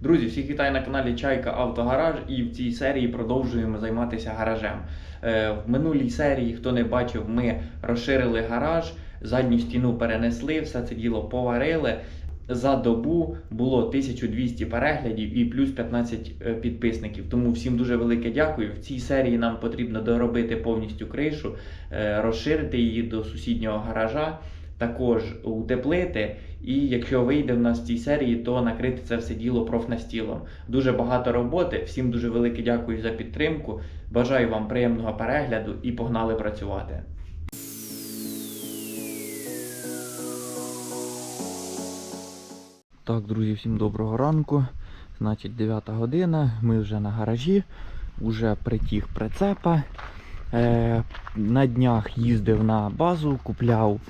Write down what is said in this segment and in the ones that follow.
Друзі, всіх вітаю на каналі Чайка Автогараж і в цій серії продовжуємо займатися гаражем. Е, В минулій серії, хто не бачив, ми розширили гараж, задню стіну перенесли, все це діло поварили. За добу було 1200 переглядів і плюс 15 е, підписників. Тому всім дуже велике дякую. В цій серії нам потрібно доробити повністю кришу, е, розширити її до сусіднього гаража, також утеплити. І якщо вийде в нас в цій серії, то накрити це все діло профнастілом. Дуже багато роботи. Всім дуже велике дякую за підтримку. Бажаю вам приємного перегляду і погнали працювати. Так, друзі, всім доброго ранку. Значить, 9 година. Ми вже на гаражі, вже притіг прицепа. Е, на днях їздив на базу, купляв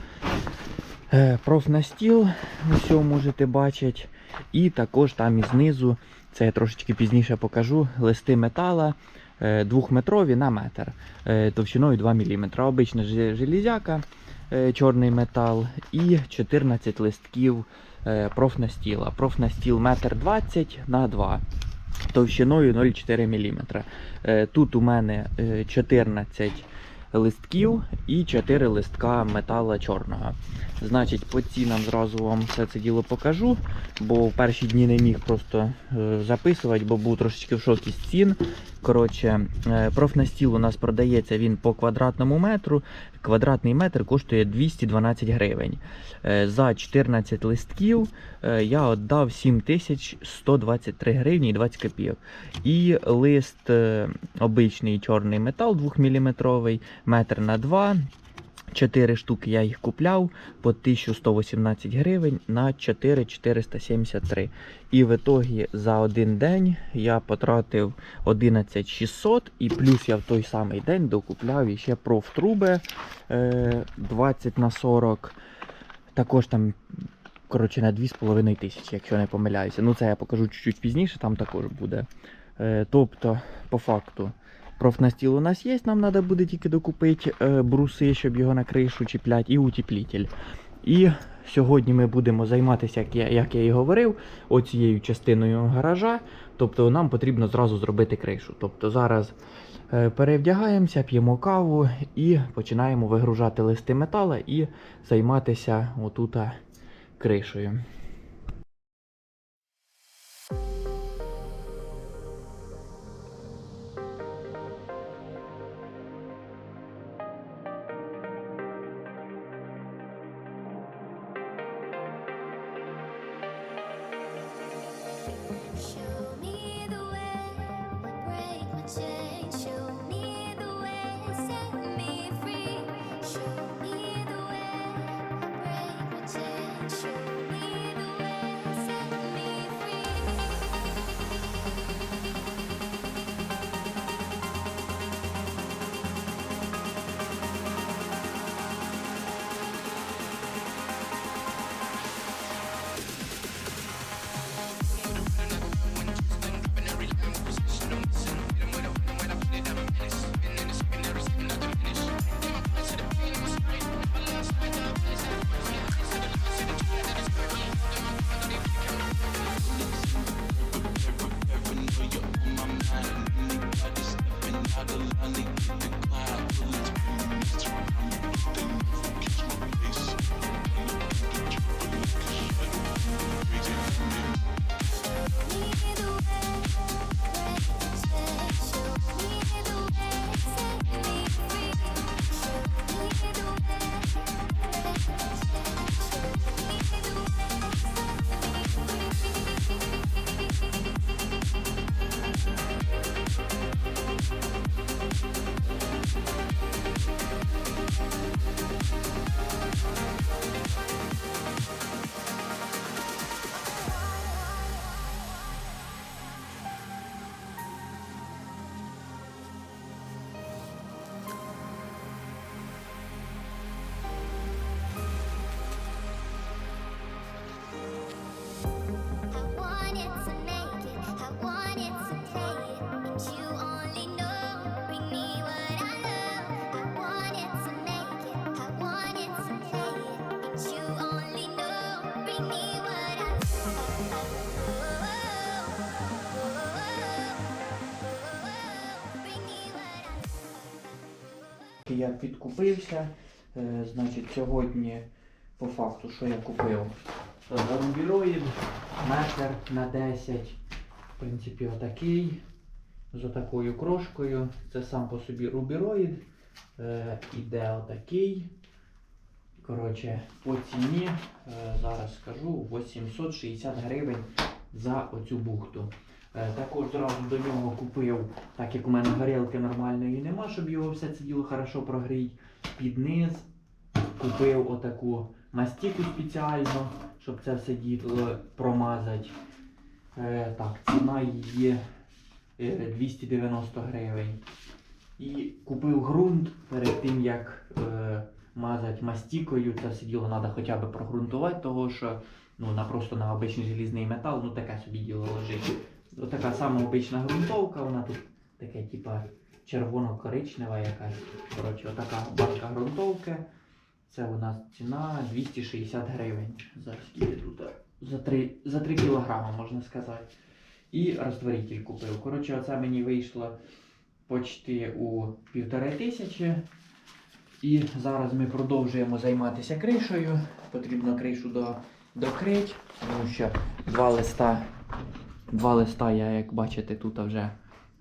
е, профнастіл, ось можете бачити. І також там і знизу, це я трошечки пізніше покажу, листи метала е, двохметрові на метр, товщиною 2 мм. Обична железяка, чорний метал і 14 листків профнастіла. Профнастіл метр 20 на 2 товщиною 0,4 мм. Е, Тут у мене е, 14 листків і 4 листка метала чорного. Значить, по цінам зразу вам все це діло покажу, бо в перші дні не міг просто е, записувати, бо був трошечки в шокі з цін. Коротше, е, профнастіл у нас продається він по квадратному метру. Квадратний метр коштує 212 гривень. Е, За 14 листків е, я віддав 7123 гривні і 20 копійок. І лист обичний чорний метал 2 мм, метр на 2 4 штуки я їх купляв по 1118 гривень на 4473. І в ітогі за один день я потратив 11600 і плюс я в той самий день докупляв іще профтруби е, 20 на 40. Також там коротше на 2,5 тисячі, якщо не помиляюся. Ну це я покажу чуть-чуть пізніше, там також буде. Е, тобто, по факту, профнастіл у нас є, нам треба буде тільки докупити е, бруси, щоб його на кришу чіпляти, і утеплітель. І сьогодні ми будемо займатися, як я, як я і говорив, оцією частиною гаража. Тобто нам потрібно зразу зробити кришу. Тобто зараз е, перевдягаємося, п'ємо каву і починаємо вигружати листи метала і займатися отута кришею. Я підкупився. Е, значить, сьогодні по факту, що я купив? Е, метр на 10. В принципі, отакий. З отакою крошкою. Це сам по собі рубіроїд. Е, іде отакий. Коротше, по ціні, е, зараз скажу, 860 гривень за оцю бухту. Е, також зразу до нього купив, так як у мене горілки нормальної нема, щоб його все це діло хорошо прогріти. Під низ купив отаку мастіку спеціально, щоб це все діло промазати. Е, так, ціна її е, 290 гривень. І купив ґрунт перед тим, як е, мазати мастікою. Це все діло треба хоча б прогрунтувати, того що ну, на просто на обичний желізний метал, ну таке собі діло лежить. Отака сама обична ґрунтовка, вона тут таке, типа червоно-коричнева якась. Коротше, отака банка ґрунтовки. Це у нас ціна 260 гривень. За скільки тут? За 3, за 3 кілограми, можна сказати. І розтворитель купив. Коротше, оце мені вийшло почти у півтори тисячі. І зараз ми продовжуємо займатися кришею. Потрібно кришу до, докрити, тому що два листа, два листа я, як бачите, тут вже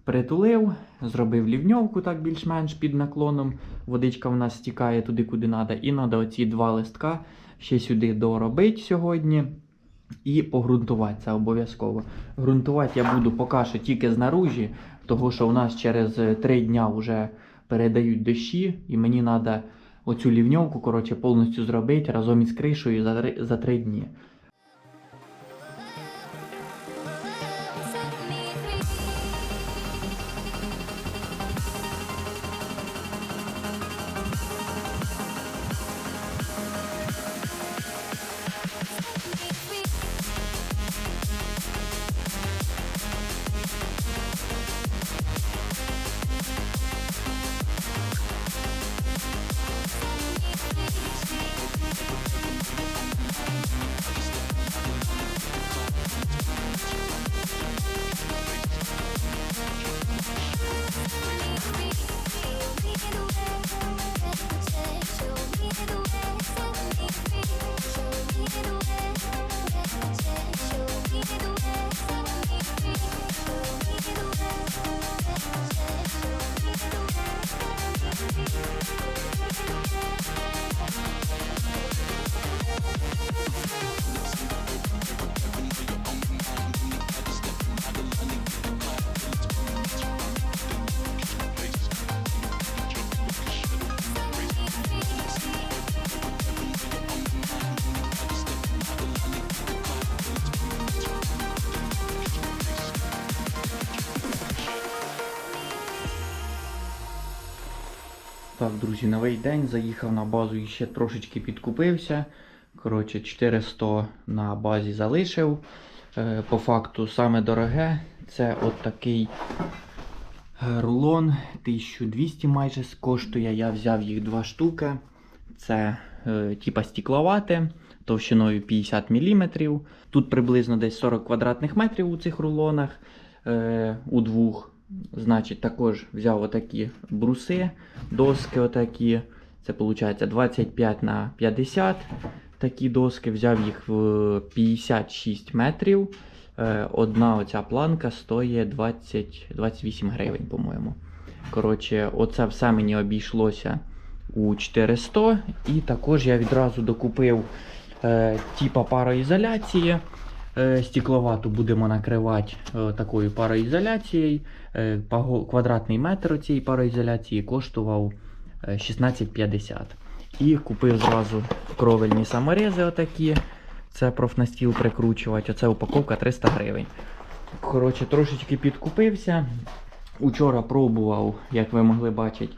притулив, зробив лівньовку так більш-менш під наклоном. Водичка в нас стікає туди, куди треба. І треба оці два листка ще сюди доробити сьогодні. І погрунтувати це обов'язково. Грунтувати я буду поки що тільки знаружі, того що у нас через 3 дня вже передають дощі, і мені треба оцю лівньовку коротше, повністю зробити разом із кришею за 3, за 3 дні. Так, друзі, новий день. Заїхав на базу і ще трошечки підкупився. Коротше, 400 на базі залишив. Е, по факту, саме дороге це от такий рулон 1200 майже коштує. Я взяв їх два штуки. Це е, типа стікловате, товщиною 50 мм. Тут приблизно десь 40 квадратних метрів у цих рулонах. Е, у двох. Значить, також взяв отакі бруси, доски отакі. Це виходить 25 на 50 такі доски. Взяв їх в 56 метрів. Е, Одна оця планка стоїть 20, 28 гривень, по-моєму. Коротше, оце все мені обійшлося у 400. І також я відразу докупив е, типа пароізоляції. Е, Стікловату будемо накривати е, такою пароізоляцією. Е, Квадратний метр цієї пароізоляції коштував е, 16,50. І купив зразу кровельні саморези отакі. Це профнастіл прикручувати. Оце упаковка 300 гривень. Коротше, трошечки підкупився. Учора пробував, як ви могли бачити,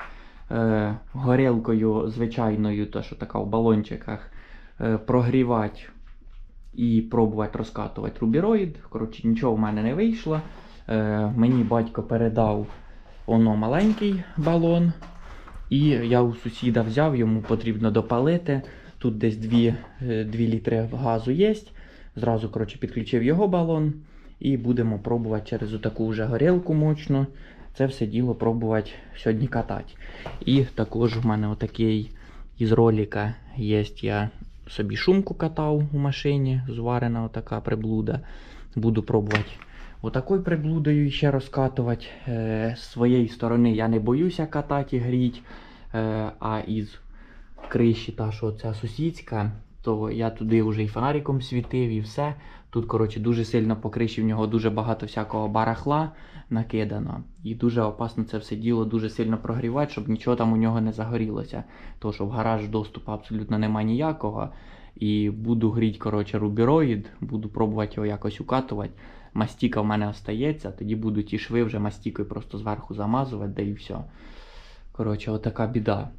е, горілкою звичайною, то що така в балончиках, е, прогрівати і пробувати розкатувати рубіроїд. Коротше, нічого в мене не вийшло. Е, мені батько передав оно маленький балон. І я у сусіда взяв, йому потрібно допалити. Тут десь 2, 2 літри газу є. Зразу коротше, підключив його балон. І будемо пробувати через таку вже горілку мощну. це все діло пробувати сьогодні катати. І також в мене отакий із ролика є. Я собі шумку катав у машині, зварена отака приблуда. Буду пробувати отакою приблудою ще розкатувати. Е, з своєї сторони я не боюся катати і гріть. Е, а із криші, та що ця сусідська, то я туди вже і фонариком світив, і все. Тут, коротше, дуже сильно по криші в нього дуже багато всякого барахла накидано. І дуже опасно це все діло дуже сильно прогрівати, щоб нічого там у нього не загорілося. То що в гараж доступу абсолютно немає ніякого. І буду гріти, коротше, рубіроїд, буду пробувати його якось укатувати. Мастіка в мене остається, тоді буду ті шви вже мастікою просто зверху замазувати, да і все. Коротше, отака біда.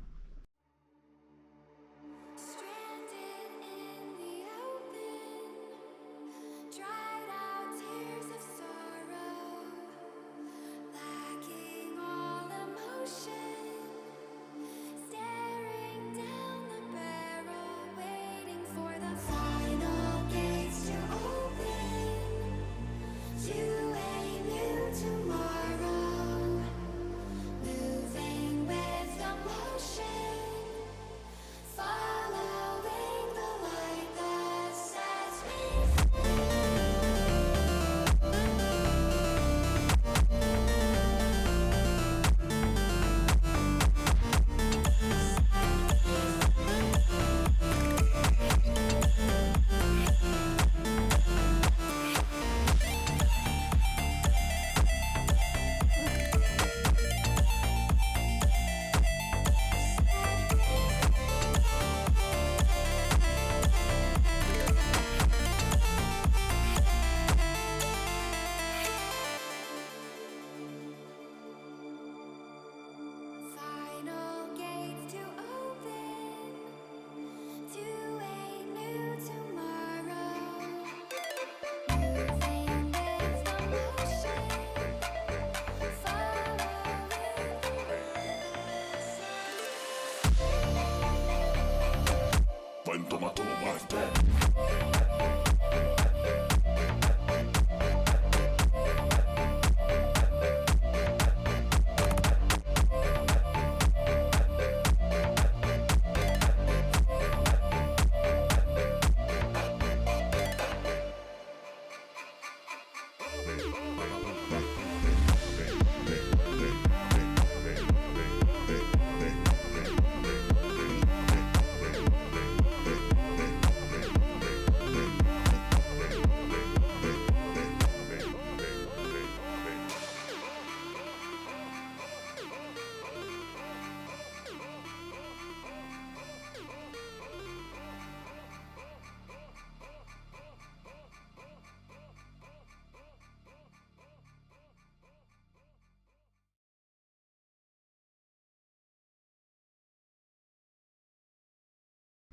What's that?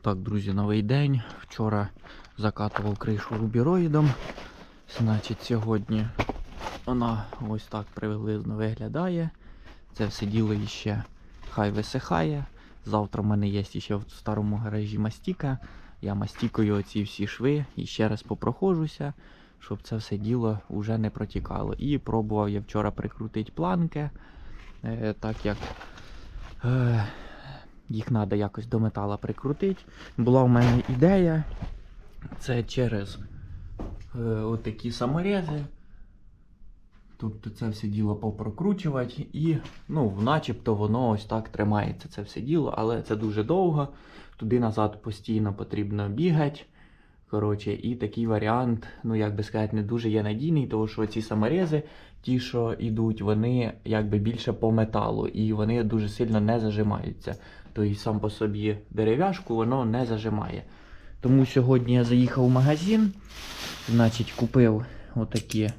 Так, друзі, новий день. Вчора закатував кришу рубіроїдом. Значить, сьогодні вона ось так приблизно виглядає. Це все діло іще хай висихає. Завтра в мене є ще в старому гаражі мастіка. Я мастікою оці всі шви і ще раз попроходжуся, щоб це все діло вже не протікало. І пробував я вчора прикрутити планки, е, так як. Їх треба якось до метала прикрутити. Була в мене ідея. Це через е, отакі саморези. Тобто це все діло попрокручувати і, ну, начебто воно ось так тримається це все діло, але це дуже довго. Туди назад постійно потрібно бігати. Коротше, і такий варіант, ну як би сказати, не дуже є надійний, тому що ці саморези, ті, що йдуть, вони якби більше по металу, і вони дуже сильно не зажимаються. Тобто сам по собі дерев'яшку воно не зажимає. Тому сьогодні я заїхав в магазин, значить, купив отакі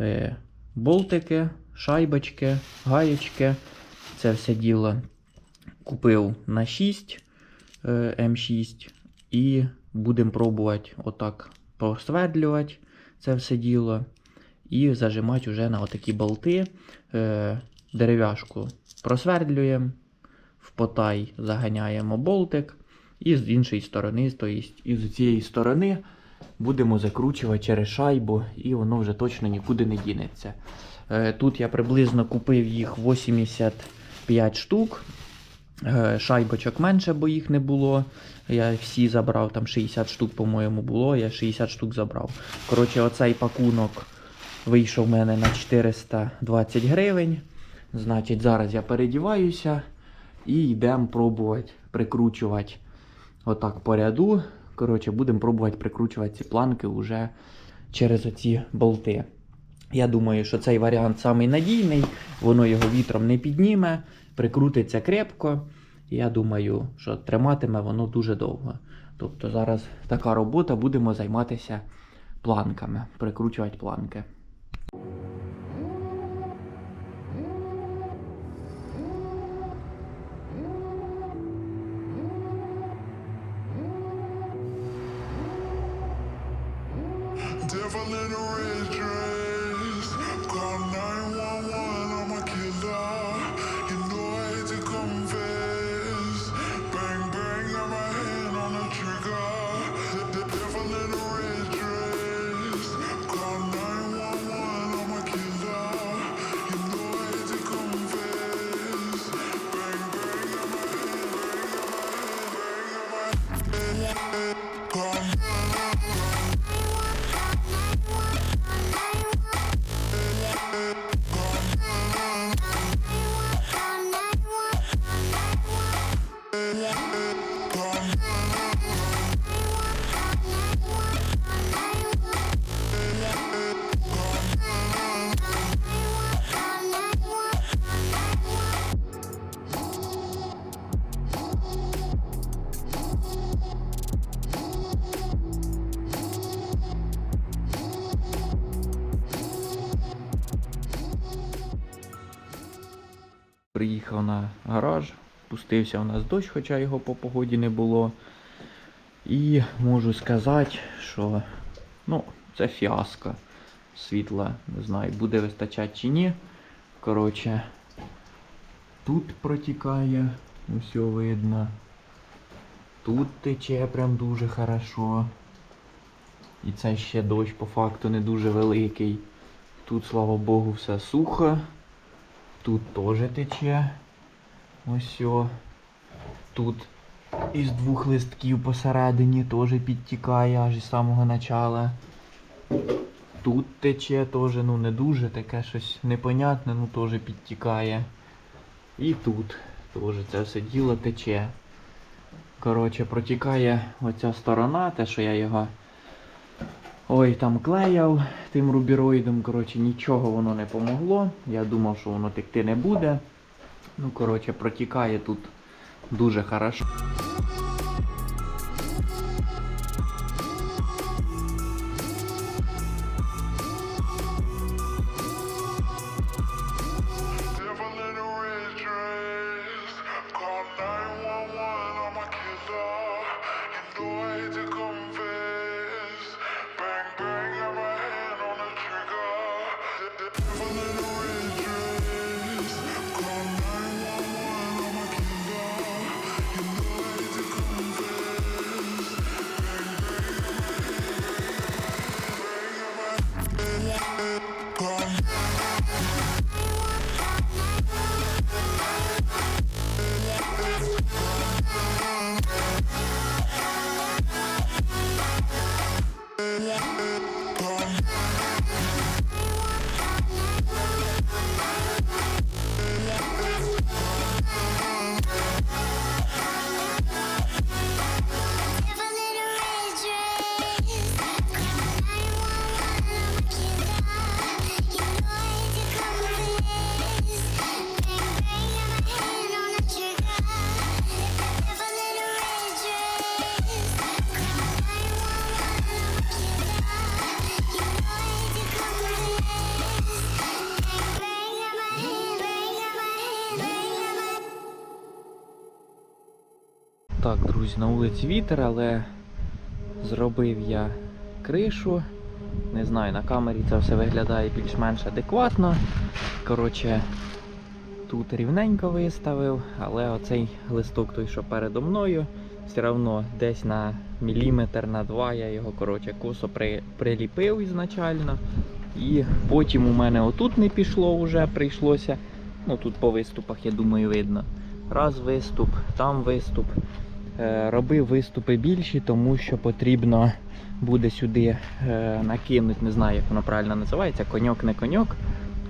е, болтики, шайбочки, гаєчки. Це все діло купив на 6 е, М6 і будемо пробувати отак просвердлювати це все діло. І зажимати вже на отакі болти. Е, дерев'яшку просвердлюємо, в потай заганяємо болтик. І з іншої сторони, тобто з цієї сторони будемо закручувати через шайбу, і воно вже точно нікуди не дінеться. Е, Тут я приблизно купив їх 85 штук. Е, Шайбочок менше, бо їх не було. Я всі забрав, там 60 штук, по-моєму, було, я 60 штук забрав. Коротше, оцей пакунок вийшов в мене на 420 гривень. Значить, зараз я передіваюся і йдемо пробувати прикручувати отак по ряду. Коротше, будемо пробувати прикручувати ці планки вже через оці болти. Я думаю, що цей варіант самий надійний, воно його вітром не підніме, прикрутиться крепко. Я думаю, що триматиме воно дуже довго. Тобто зараз така робота, будемо займатися планками, прикручувати планки. Приїхав на гараж, пустився у нас дощ, хоча його по погоді не було. І можу сказати, що ну, це фіаско. Світла, не знаю, буде вистачати чи ні. Коротше, тут протікає, усе видно. Тут тече прям дуже хорошо. І це ще дощ по факту не дуже великий. Тут, слава Богу, все сухо. Тут теж тече. Ось. Тут із двох листків посередині теж підтікає аж із самого начала. Тут тече теж, ну не дуже, таке щось непонятне, ну теж підтікає. І тут теж це все діло тече. Коротше, протікає оця сторона, те, що я його ой там клеяв тим рубіроїдом. Коротше, нічого воно не помогло. Я думав, що воно текти не буде. Ну, коротше, протікає тут дуже хорошо. Так, на вулиці вітер, але зробив я кришу. Не знаю, на камері це все виглядає більш-менш адекватно. Коротше, тут рівненько виставив, але оцей листок той, що передо мною, все одно десь на міліметр, на два я його коротше косо при, приліпив ізначально. І потім у мене отут не пішло вже, прийшлося. Ну тут по виступах, я думаю, видно. Раз виступ, там виступ. Е, робив виступи більші, тому що потрібно буде сюди е, накинути, не знаю, як воно правильно називається, коньок, не коньок.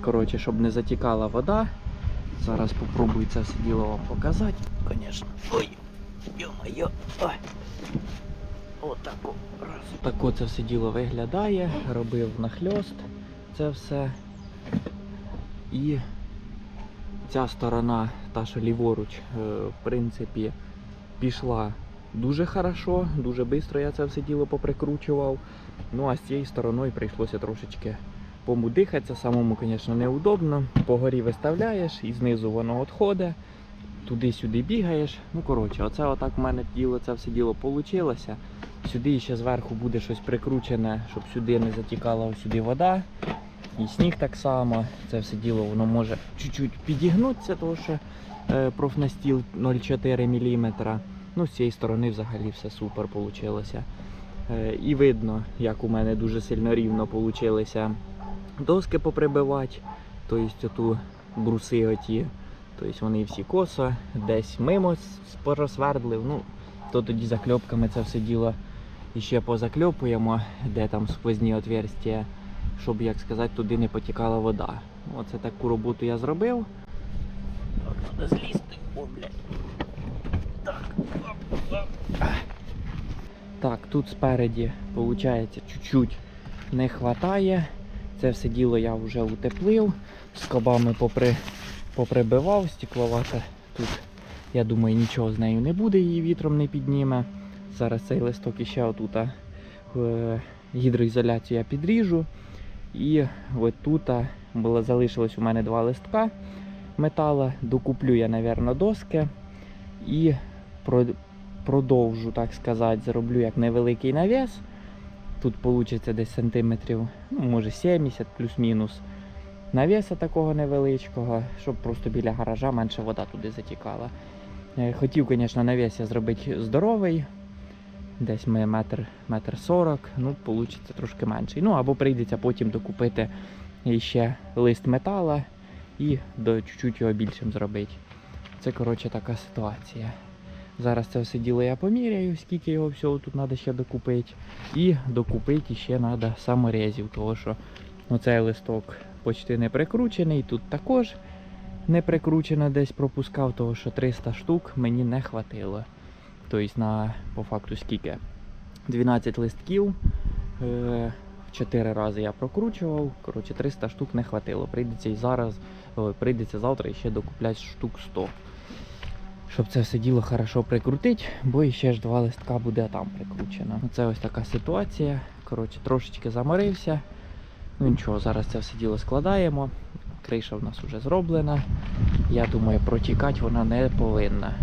Коротше, щоб не затікала вода. Зараз попробую це все діло вам показати. Звісно. Ой, йо-моє. Отако. Тако це все діло виглядає. Робив нахльост це все. І ця сторона, та що ліворуч, е, в принципі, пішла дуже хорошо, дуже швидко я це все діло поприкручував. Ну а з цією стороною прийшлося трошечки помудихатися. Самому, звісно, неудобно. По горі виставляєш і знизу воно відходить. Туди-сюди бігаєш. Ну, коротше, оце отак в мене діло, це все діло вийшло. Сюди ще зверху буде щось прикручене, щоб сюди не затікала сюди вода. І сніг так само. Це все діло воно може чуть-чуть підігнутися, тому що профнастіл 0,4 мм. Ну, з цієї сторони взагалі все супер вийшло. Е, і видно, як у мене дуже сильно рівно вийшло доски поприбивати. Тобто оту бруси оті. Тобто вони всі косо, десь мимо порозсвердлив. Ну, то тоді закльопками це все діло іще позакльопуємо, де там сквозні отверстия, щоб, як сказати, туди не потікала вода. Оце таку роботу я зробив. Так, злізти. О, блядь. Так. оп, оп. Так, тут спереді, виходить, чуть-чуть не вистачає. Це все діло я вже утеплив, скобами попри, поприбивав, стекловата тут, я думаю, нічого з нею не буде, її вітром не підніме. Зараз цей листок іще отут е, гідроізоляцію я підріжу. І от тут було, залишилось у мене два листка метала. Докуплю я, мабуть, доски і про- продовжу, так сказати, зроблю як невеликий навіс. Тут вийде десь сантиметрів, ну, може 70 плюс-мінус навіса такого невеличкого, щоб просто біля гаража менше вода туди затікала. Е, Хотів, звісно, навіс я зробити здоровий, десь ми метр, метр сорок, ну, вийде трошки менший. Ну, або прийдеться потім докупити ще лист метала і до чуть-чуть його більшим зробити. Це, коротше, така ситуація. Зараз це все діло я поміряю, скільки його всього тут треба ще докупити. І докупити ще треба саморезів, тому що оцей листок почти не прикручений, тут також не прикручено десь пропускав, тому що 300 штук мені не хватило. Тобто на по факту скільки? 12 листків. Е, 4 рази я прокручував. Коротше, 300 штук не хватило. Прийдеться і зараз, ой, прийдеться завтра ще докупляти штук 100 щоб це все діло хорошо прикрутити, бо ще ж два листка буде там прикручено. Це ось така ситуація. Коротше, трошечки заморився. Ну нічого, зараз це все діло складаємо. Криша в нас вже зроблена. Я думаю, протікати вона не повинна.